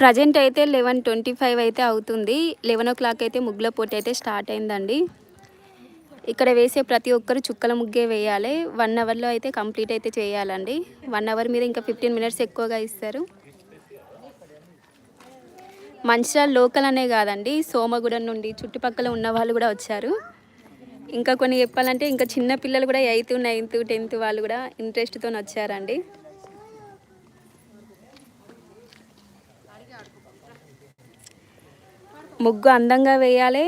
Present అయితే eleven twenty five అయితే అవుతుంది. లెవెన్ ఓ క్లాక్ అయితే ముగ్గుల పోటీ అయితే స్టార్ట్ అయిందండి. ఇక్కడ వేసే ప్రతి ఒక్కరు చుక్కల ముగ్గే వేయాలి. వన్ అవర్లో అయితే కంప్లీట్ అయితే చేయాలండి. వన్ అవర్ మీద ఇంకా ఫిఫ్టీన్ మినిట్స్ ఎక్కువగా ఇస్తారు. మంచిర్యాల లోకల్ అనే కాదండి సోమగూడెం నుండి చుట్టుపక్కల ఉన్న వాళ్ళు కూడా వచ్చారు. ఇంకా కొన్ని చెప్పాలంటే ఇంకా చిన్న పిల్లలు కూడా ఎయిత్ నైన్త్ టెన్త్ వాళ్ళు కూడా ఇంట్రెస్ట్తో వచ్చారండి. ముగ్గు అందంగా వేయాలి.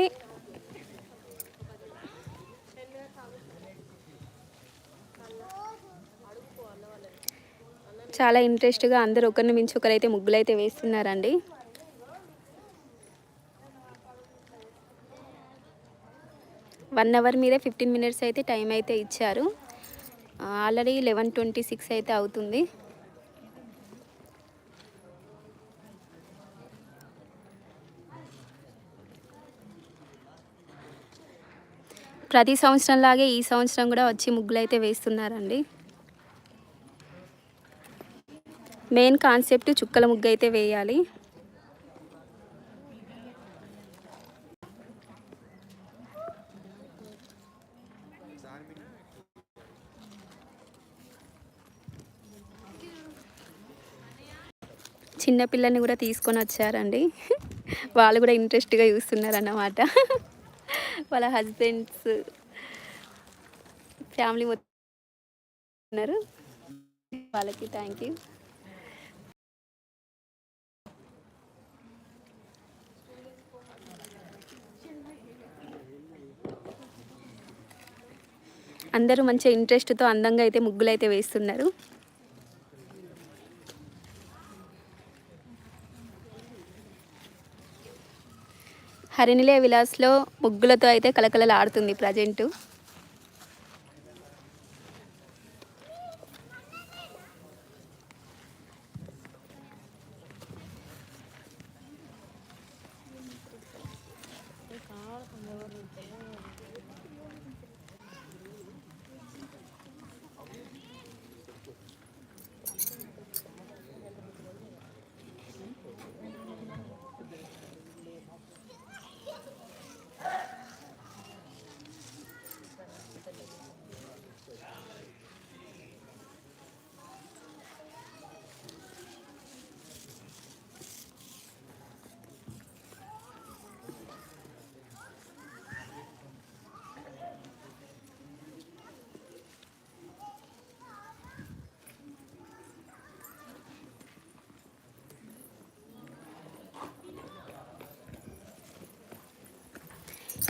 చాలా ఇంట్రెస్ట్గా అందరు ఒకరిని మించి ఒకరైతే ముగ్గులు అయితే వేస్తున్నారండి. వన్ అవర్ మీద ఫిఫ్టీన్ మినిట్స్ అయితే టైం అయితే ఇచ్చారు. ఆల్రెడీ లెవెన్ ట్వంటీ సిక్స్ అయితే అవుతుంది. ప్రతి సంవత్సరం లాగే ఈ సంవత్సరం కూడా వచ్చి ముగ్గులు అయితే వేస్తున్నారండి. మెయిన్ కాన్సెప్ట్ చుక్కల ముగ్గు అయితే వేయాలి చిన్నపిల్లల్ని కూడా తీసుకొని వచ్చారండి. వాళ్ళు కూడా ఇంట్రెస్ట్గా చూస్తున్నారు అన్నమాట వాళ్ళ హస్బెండ్స్ ఫ్యామిలీ మొత్తం ఉన్నారు. వాళ్ళకి థ్యాంక్ యూ. అందరూ మంచిగా ఇంట్రెస్ట్తో అందంగా అయితే ముగ్గులు అయితే వేస్తున్నారు. హరినిలే విలాస్లో ముగ్గులతో అయితే కలకలలాడుతుంది ప్రజెంటు.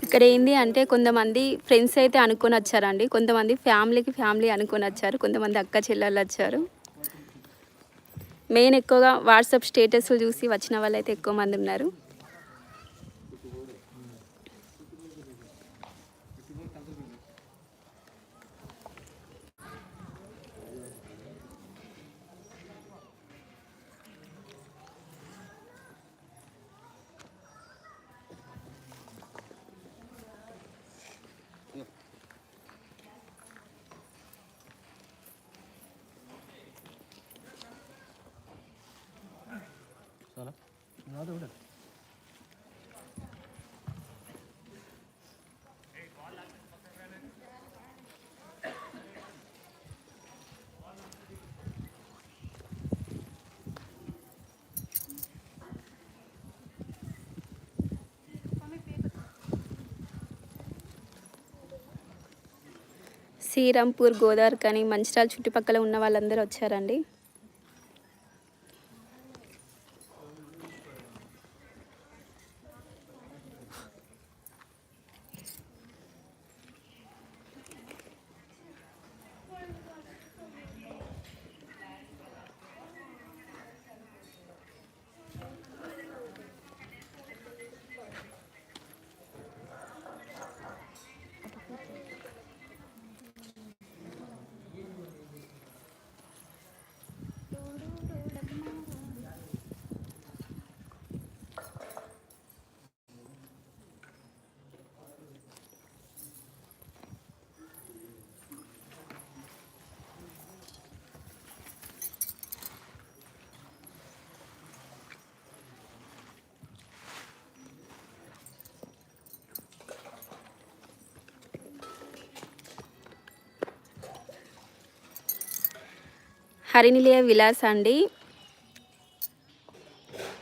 ఇక్కడ ఏంది అంటే కొంతమంది ఫ్రెండ్స్ అయితే అనుకొని వచ్చారండి. కొంతమంది ఫ్యామిలీకి ఫ్యామిలీ అనుకొని వచ్చారు. కొంతమంది అక్క చెల్లెళ్ళు వచ్చారు. మెయిన్ ఎక్కువగా వాట్సాప్ స్టేటస్లు చూసి వచ్చిన వాళ్ళు అయితే ఎక్కువ మంది ఉన్నారు. శ్రీరాంపూర్ గోదావరి కానీ మంచిర్యాల చుట్టుపక్కల ఉన్న వాళ్ళందరూ వచ్చారండి. హరినిలయ విలాస్ అండి.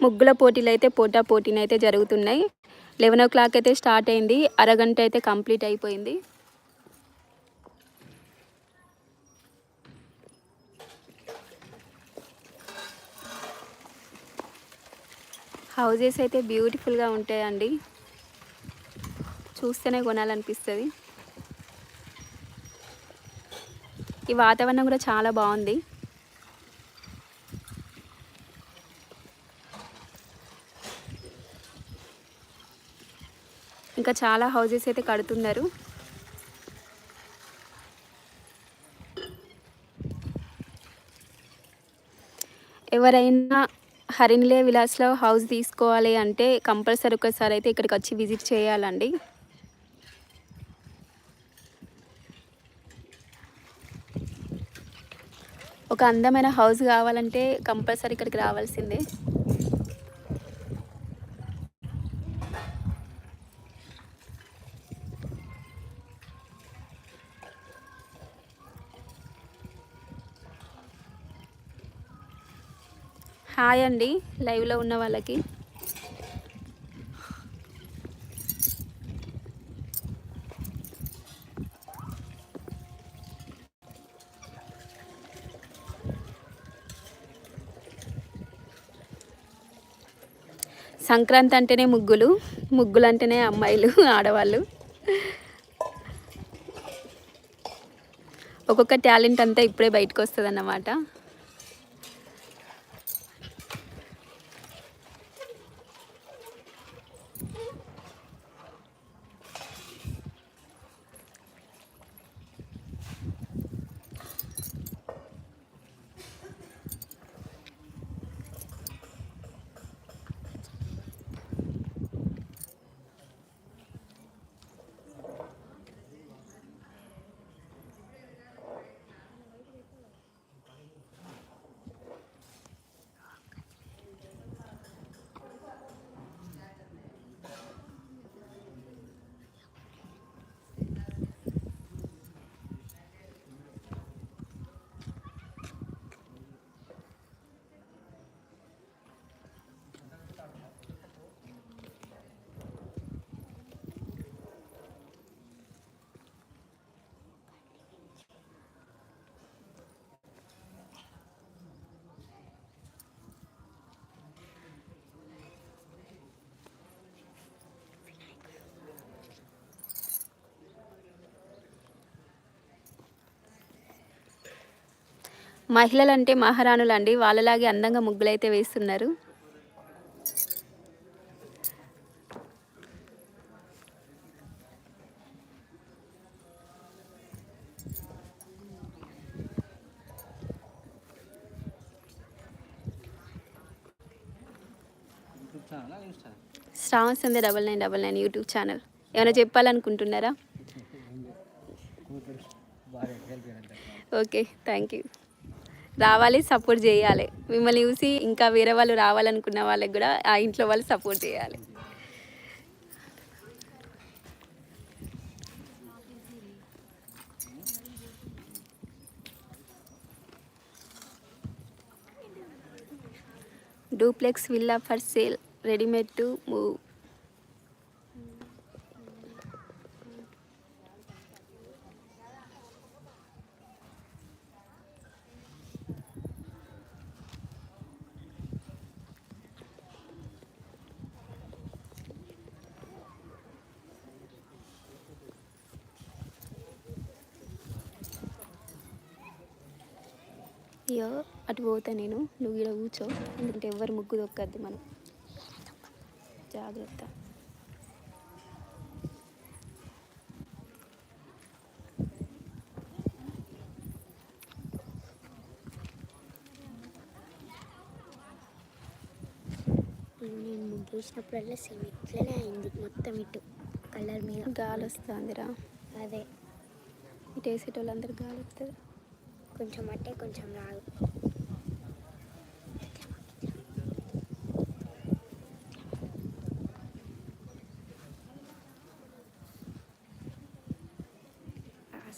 ముగ్గుల పోటీలు అయితే పోటా పోటీలు అయితే జరుగుతున్నాయి. లెవెన్ ఓ క్లాక్ అయితే స్టార్ట్ అయింది. అరగంట అయితే కంప్లీట్ అయిపోయింది. హౌజెస్ అయితే బ్యూటిఫుల్గా ఉంటాయండి. చూస్తేనే కొనాలనిపిస్తుంది. ఈ వాతావరణం కూడా చాలా బాగుంది. ఇంకా చాలా హౌజెస్ అయితే కడుతున్నారు. ఎవరైనా హరినిలే విలాస్లో హౌస్ తీసుకోవాలి అంటే కంపల్సరీ ఒకసారి అయితే ఇక్కడికి వచ్చి విజిట్ చేయాలండి. ఒక అందమైన హౌస్ కావాలంటే కంపల్సరీ ఇక్కడికి రావాల్సిందే. హాయ్ అండి లైవ్లో ఉన్న వాళ్ళకి. సంక్రాంతి అంటేనే ముగ్గులు ముగ్గులు అంటేనే అమ్మాయిలు ఆడవాళ్ళు. ఒక్కొక్క టాలెంట్ అంతా ఇప్పుడే బయటకు వస్తుంది అన్నమాట మహిళలు అంటే మహారాణులు అండి వాళ్ళలాగే అందంగా ముగ్గులు అయితే వేస్తున్నారు. శ్రావణ్ సందే double nine double nine YouTube channel. ఏమైనా చెప్పాలనుకుంటున్నారా? ఓకే థ్యాంక్ యూ రావాలి సపోర్ట్ చేయాలి. మిమ్మల్ని చూసి ఇంకా వేరే వాళ్ళు రావాలనుకున్న వాళ్ళకి కూడా ఆ ఇంట్లో వాళ్ళు సపోర్ట్ చేయాలి. Duplex villa for sale readymade to move. అయ్యో అటు పోతా నేను. నువ్వు ఇక్కడ కూర్చో. ఎందుకంటే ఎవరు ముగ్గు దొక్కద్దు మనం. జాగ్రత్త. నేను ముగ్గు వేసినప్పుడల్లా సేమ్ ఇట్లనే అయింది. మొత్తం ఇటు కలర్ మీద. గాలి వస్తుందిరా అదే. ఇటు వేసేటోళ్ళందరూ గాలి వస్తుంది కొంచెం అట్టే కొంచెం రాదు.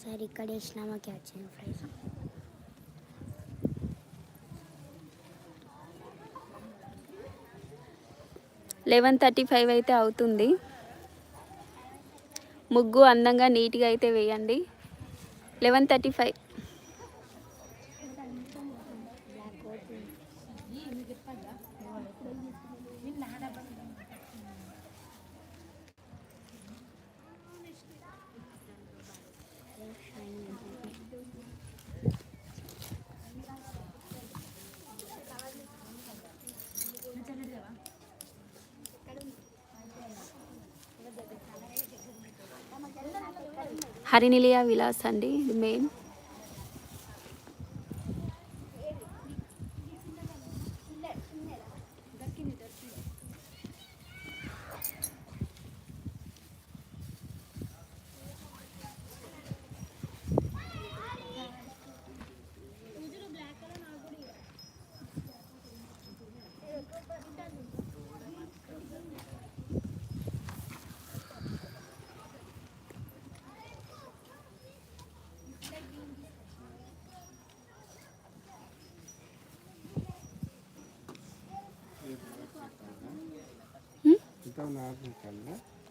సార్ ఇక్కడ వేసినామాకి వచ్చింది ప్రైజ్ లెవెన్ థర్టీ ఫైవ్ అయితే అవుతుంది. ముగ్గు అందంగా నీట్గా అయితే వేయండి. Eleven thirty five Harinilaya Vilas అండి ఇది మెయిన్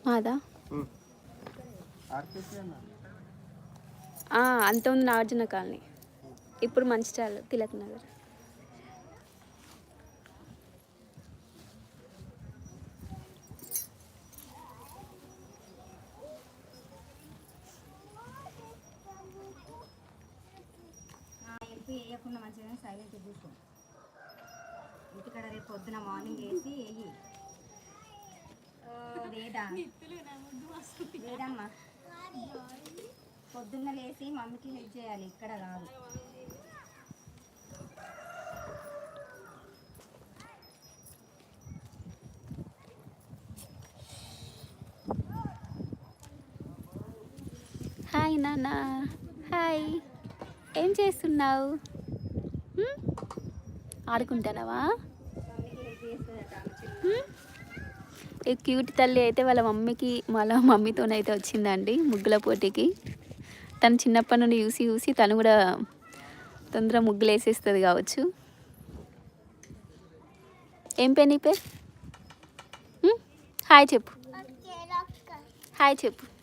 మాదా? ఆ, అంత ఉంది నాగార్జున కాలనీ. ఇప్పుడు మంచి చాలు తిలక్ నగర్. వేయకుండా మంచిగా సైలెంట్ కూర్చో ఇంటికాడ రేపు పొద్దున మార్నింగ్ వేసి వేయి. వేదా వేదమ్మా పొద్దున్న లేచి మమ్మీకి హెల్ప్ చేయాలి. ఇక్కడ కాదు. హాయ్ నాన్న. హాయ్. ఏం చేస్తున్నావు? ఆడుకుంటానావా మమ్మీకి హెల్ప్ చేస్తుందట ఆమె చెప్పు. హ్మ్? ఈ క్యూట్ తల్లి అయితే వాళ్ళ మమ్మీకి వాళ్ళ మమ్మీతోనైతే వచ్చిందండి ముగ్గుల పోటీకి. తను చిన్నప్పటి నుండి చూసి చూసి తను కూడా తొందర ముగ్గులు వేసేస్తుంది కావచ్చు. ఏం పేరు నీ పేరు? హాయ్ చెప్పు. హాయ్ చెప్పు.